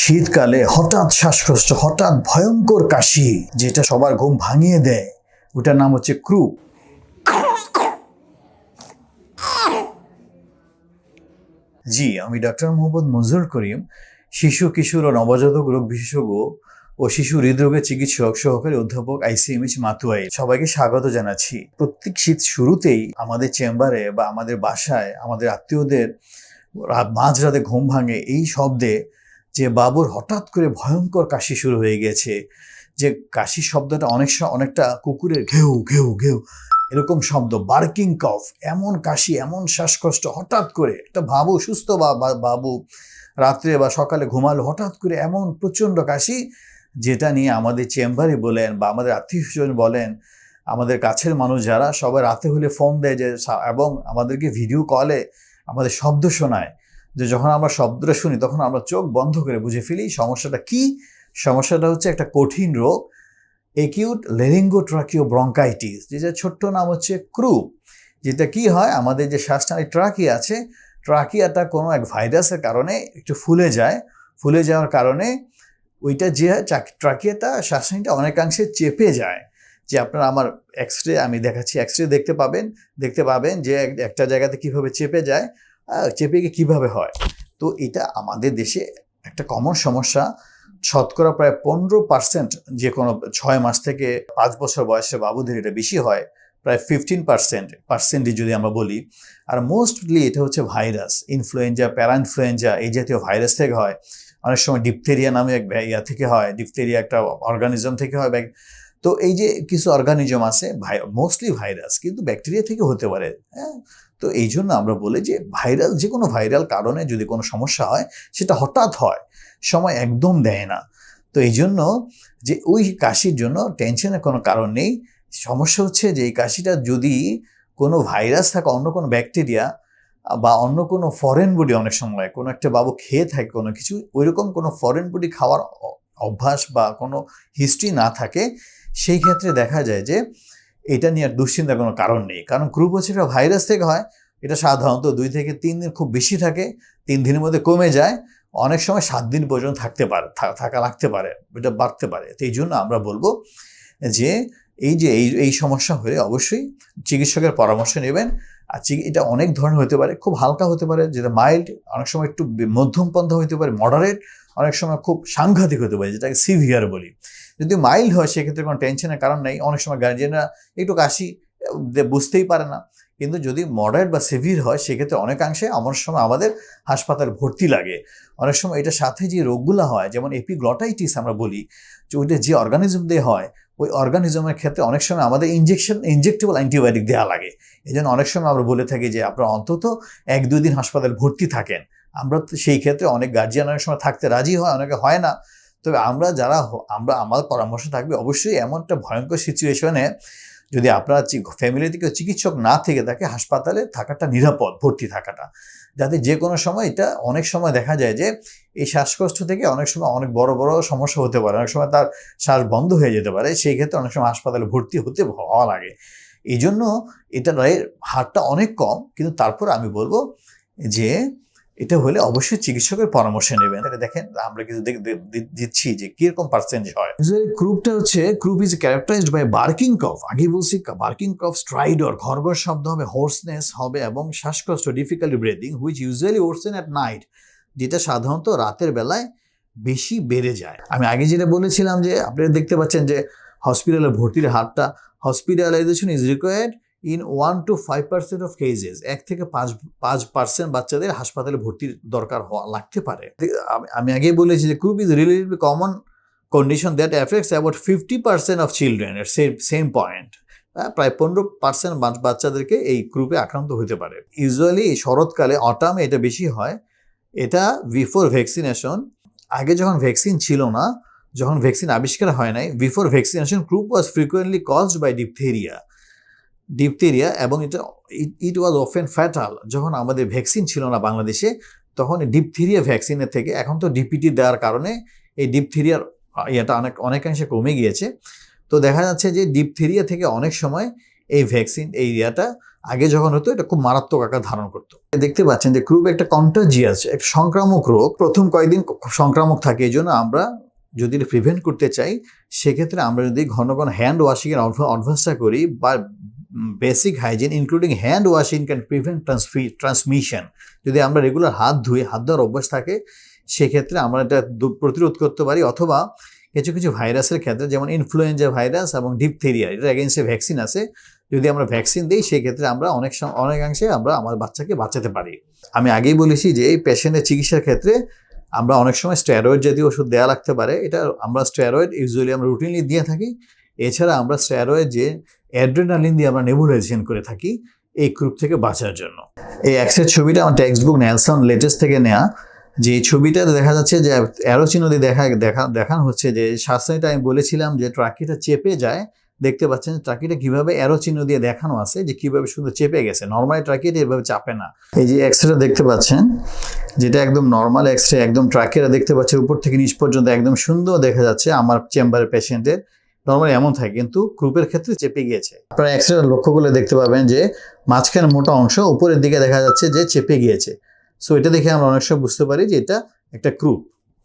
শীতকালে হঠাৎ শ্বাসকষ্ট, হঠাৎ ভয়ঙ্কর কাশি, যেটা সবার ঘুম ভাঙিয়ে দেয়। ওটার নাম হচ্ছে ক্রু। জি, আমি ডক্টর মোহাম্মদ মঞ্জুর করিম, শিশু কিশোর ও নবজাতক রোগ বিশেষজ্ঞ ও শিশু হৃদরোগের চিকিৎসক সহকারী অধ্যাপক আইসিএমএইচ মাতুয়াই। সবাইকে স্বাগত জানাচ্ছি। প্রত্যেক শীত শুরুতেই আমাদের চেম্বারে বা আমাদের বাসায় আমাদের আত্মীয়দের মাঝরাতে ঘুম ভাঙে এই শব্দে যে বাবুর হঠাৎ করে ভয়ঙ্কর কাশি শুরু হয়ে গেছে, যে কাশি শব্দটা অনেক সময় অনেকটা কুকুরের ঘেউ ঘেউ ঘেউ এরকম শব্দ বার্কিং কফ এমন কাশি, এমন শ্বাসকষ্ট, হঠাৎ করে একটা ভাবু সুস্থ বাবু রাত্রে বা সকালে ঘুমালো, হঠাৎ করে এমন প্রচণ্ড কাশি যেটা নিয়ে আমাদের চেম্বারে বলেন বা আমাদের আত্মীয় স্বজন বলেন, আমাদের কাছের মানুষ যারা সবাই রাতে হলে ফোন দেয় যে এবং আমাদেরকে ভিডিও কলে আমাদের শব্দ শোনায়। যে যখন আমরা শব্দটা শুনি, তখন আমরা চোখ বন্ধ করে বুঝে ফেলি সমস্যাটা কি? সমস্যাটা হচ্ছে একটা কঠিন রোগ একিউট লেরিঙ্গোট্রাকিও ব্রঙ্কাইটিস যেটা ছোট্ট নাম হচ্ছে ক্রু, যেটা কি হয়? আমাদের যে শ্বাসনালী ট্রাকি আছে ট্রাকিয়াটা কোনো এক ভাইরাসের কারণে একটু ফুলে যায়। ফুলে যাওয়ার কারণে ওইটা যে ট্রাকিয়াটা শ্বাসনালীটা অনেকাংশে চেপে যায়। যে আপনার আমার এক্স রে আমি দেখাচ্ছি এক্স রে দেখতে পাবেন দেখতে পাবেন যে এক- একটা জায়গাতে কীভাবে চেপে যায়। চেপে গিয়ে কীভাবে হয়? তো এটা আমাদের দেশে একটা কমন সমস্যা। শতকরা প্রায় পনেরো পার্সেন্ট যে কোনো ছয় মাস থেকে পাঁচ বছর বয়সে বাবুদের এটা বেশি হয়, প্রায় ফিফটিন পার্সেন্ট পার্সেন্টই যদি আমরা বলি। আর মোস্টলি এটা হচ্ছে ভাইরাস ইনফ্লুয়েঞ্জা প্যারা প্যারাইনফ্লুয়েঞ্জা এই জাতীয় ভাইরাস থেকে হয়। অনেক সময় ডিপথেরিয়া নামে এক ইয়া থেকে হয় ডিপথেরিয়া একটা অর্গানিজম থেকে হয় তো এই যে কিছু অর্গানিজম আছে মোস্টলি ভাইরাস কিন্তু ব্যাকটেরিয়া থেকে হতে পারে হ্যাঁ? তো এই জন্য আমরা বলি যে ভাইরাল যে কোনো ভাইরাল কারণে যদি কোনো সমস্যা হয়, সেটা হঠাৎ হয়, সময় একদম দেয় না। তো এই জন্য যে ওই কাশির জন্য টেনশনের কোনো কারণ নেই। সমস্যা হচ্ছে যে এই কাশিটা যদি কোনো ভাইরাস থাকে অন্য কোনো ব্যাকটেরিয়া বা অন্য কোনো ফরেন বডি অনেক সময়, কোনো একটা বাবু খেয়ে থাকে কোনো কিছু, ওইরকম কোনো ফরেন বডি খাওয়ার অভ্যাস বা কোনো হিস্ট্রি না থাকে সেই ক্ষেত্রে দেখা যায় যে এটা নিয়ে আর দুশ্চিন্তার কোনো কারণ নেই। কারণ ক্রুপ হচ্ছে ভাইরাস থেকে হয়, এটা সাধারণত দুই থেকে তিন দিন খুব বেশি থাকে, তিন দিনের মধ্যে কমে যায়, অনেক সময় সাত দিন পর্যন্ত থাকতে পারে থাকা লাগতে পারে, এটা বাড়তে পারে। তো এই জন্য আমরা বলব যে এই যে এই এই সমস্যা হলে অবশ্যই চিকিৎসকের পরামর্শ নেবেন। আর এটা অনেক ধরনের হতে পারে, খুব হালকা হতে পারে, যেটা মাইল্ড অনেক সময় একটু মধ্যম পন্থা হতে পারে মডারেট অনেক সময় খুব সাংঘাতিক হতে পারে, যেটাকে সিভিয়ার বলি। যদি মাইল্ড হয়, সেক্ষেত্রে কোনো টেনশনের কারণ নেই। অনেক সময় গার্জিয়ানরা একটু কাশি বুঝতেই পারে না। কিন্তু যদি মডারেট বা সিভিয়ার হয়, সেক্ষেত্রে অনেকাংশে আমার সময় আমাদের হাসপাতালে ভর্তি লাগে। অনেক সময় এটার সাথে যে রোগগুলো হয়, যেমন এপিগ্লটাইটিস আমরা বলি, যে ওইটা যে অর্গানিজম দিয়ে হয়, ওই অর্গানিজমের ক্ষেত্রে অনেক সময় আমাদের ইঞ্জেকশন ইনজেক্টেবল অ্যান্টিবায়োটিক দেওয়া লাগে। এই জন্য অনেক সময় আমরা বলে থাকি যে, আপনারা অন্তত এক দুই দিন হাসপাতালে ভর্তি থাকেন। আমরা তো সেই ক্ষেত্রে অনেক গার্জিয়ান অনেক সময় থাকতে রাজি হয়, অনেকে হয় না। তবে আমরা যারা আমরা, আমার পরামর্শ থাকবে অবশ্যই এমন একটা ভয়ঙ্কর সিচুয়েশনে যদি আপনার ফ্যামিলি থেকে চিকিৎসক না থেকে থাকে, হাসপাতালে থাকাটা নিরাপদ, ভর্তি থাকাটা। যাতে যে কোনো সময় এটা অনেক সময় দেখা যায় যে, এই শ্বাসকষ্ট থেকে অনেক সময় অনেক বড় বড় সমস্যা হতে পারে। অনেক সময় তার শ্বাস বন্ধ হয়ে যেতে পারে। সেই ক্ষেত্রে অনেক সময় হাসপাতালে ভর্তি হতে হওয়া লাগে। এই জন্য এটা হারটা অনেক কম। কিন্তু তারপর আমি বলব যে এটা হলে অবশ্যই চিকিৎসকের পরামর্শ নেবেন। তাহলে দেখেন, আমরা কিছু দিচ্ছি যে কীরকম পার্সেন্টেজ হয়। ক্রুপটা হচ্ছে croup is characterized by barking cough আগে বলছি বার্কিং কফ স্ট্রাইডর ঘরঘর শব্দ হবে হোর্সনেস হবে এবং শ্বাসকষ্ট difficulty breathing which usually worsen at night যেটা সাধারণত রাতের বেলায় বেশি বেড়ে যায়। আমি আগে যেটা বলেছিলাম যে, আপনারা দেখতে পাচ্ছেন যে হসপিটালে ভর্তির হারটা hospitalization is required in one to five percent of cases এক থেকে পাঁচ পাঁচ পার্সেন্ট বাচ্চাদের হাসপাতালে ভর্তির দরকার হওয়া লাগতে পারে। আমি- আগেই বলেছি যে croup is relatively common condition that affects about fifty percent of children এর সেম সেম পয়েন্ট প্রায় পনেরো পার্সেন্ট বাচ্চাদেরকে এই গ্রুপে আক্রান্ত হতে পারে। ইউজুয়ালি শরৎকালে অটামে এটা বেশি হয়। এটা বিফোর ভ্যাকসিনেশন আগে যখন ভ্যাকসিন ছিল না, যখন ভ্যাকসিন আবিষ্কার হয় নাই before vaccination croup was frequently caused by diphtheria diphtheria এবং এটা ইট ওয়াজ অফেন ফ্যাটাল যখন আমাদের ভ্যাকসিন ছিল না বাংলাদেশে, তখন ডিপথেরিয়া ভ্যাকসিনের থেকে এখন তো ডিপিটি দেওয়ার কারণে এই ডিপথেরিয়ার ইয়েটা অনেক, অনেকাংশে কমে গিয়েছে। তো দেখা যাচ্ছে যে ডিপথেরিয়া থেকে অনেক সময় এই ভ্যাকসিন এই ইয়াটা আগে যখন হতো, এটা খুব মারাত্মক আকার ধারণ করতো। দেখতে পাচ্ছেন যে ক্রুপ একটা কন্টাজিয়াস একটা সংক্রামক রোগ, প্রথম কয়েকদিন সংক্রামক থাকে, এই জন্য আমরা যদি এটা প্রিভেন্ট করতে চাই, সেক্ষেত্রে আমরা যদি ঘন ঘন হ্যান্ড ওয়াশিংয়ের অভ্যাসটা করি বা basic hygiene including hand washing can prevent transmission যদি আমরা রেগুলার হাত ধুয়ে হাত ধোয়ার অভ্যাস থাকে, সেক্ষেত্রে আমরা এটা প্রতিরোধ করতে পারি। অথবা কিছু কিছু ভাইরাসের ক্ষেত্রে, যেমন ইনফ্লুয়েঞ্জা ভাইরাস এবং ডিপথেরিয়া এটা এগেনস্টে ভ্যাকসিন আছে। যদি আমরা ভ্যাকসিন দিই, সেক্ষেত্রে আমরা অনেক অনেকাংশে আমরা আমার বাচ্চাকে বাঁচাতে পারি। আমি আগেই বলেছি যে, এই পেশেন্টের চিকিৎসার ক্ষেত্রে আমরা অনেক সময় স্টেরয়েড জাতীয় ওষুধ দেওয়া লাগতে পারে। এটা আমরা স্টেরয়েড ইউজুয়ালি আমরা রুটিনলি দিয়ে থাকি। এছাড়া আমরা স্টেরয়েড যে অ্যাড্রেনালিন দিয়ে আমরা নেবুলাইজেশন করে থাকি, এই গ্রুপ থেকে বাঁচার জন্য। এই এক্সের ছবিটা আমার টেক্সট বুক নেলসন লেটেস্ট থেকে নেওয়া যে এই ছবিটা দেখা যাচ্ছে যে অ্যারো চিহ্ন দিয়ে দেখা দেখা, দেখানো হচ্ছে যে শাস্ত্রটা আমি বলেছিলাম যে ট্রাকিটা চেপে যায়। দেখতে পাচ্ছেন ট্রাকিটা কীভাবে অ্যারো চিহ্ন দিয়ে দেখানো আছে, যে কীভাবে শুধু চেপে গেছে। নর্মালি ট্রাকিটা এভাবে চাপে না। এই যে এক্সরেটা দেখতে পাচ্ছেন, যেটা একদম নর্মাল এক্সরে একদম ট্রাকেরা দেখতে পাচ্ছেন উপর থেকে নিচ পর্যন্ত একদম সুন্দর দেখা যাচ্ছে আমার চেম্বারের পেশেন্টের নর্মালি এমন থাকে, কিন্তু ক্রুপের ক্ষেত্রে চেপে গিয়েছে। আপনারা এক্সরে লক্ষ্য করলে দেখতে পাবেন যে মাঝখানে মোটা অংশ উপরের দিকে দেখা যাচ্ছে যে চেপে গিয়েছে। সো এটা দেখে আমরা অনেক সময় বুঝতে পারি যে এটা একটা ক্রুপ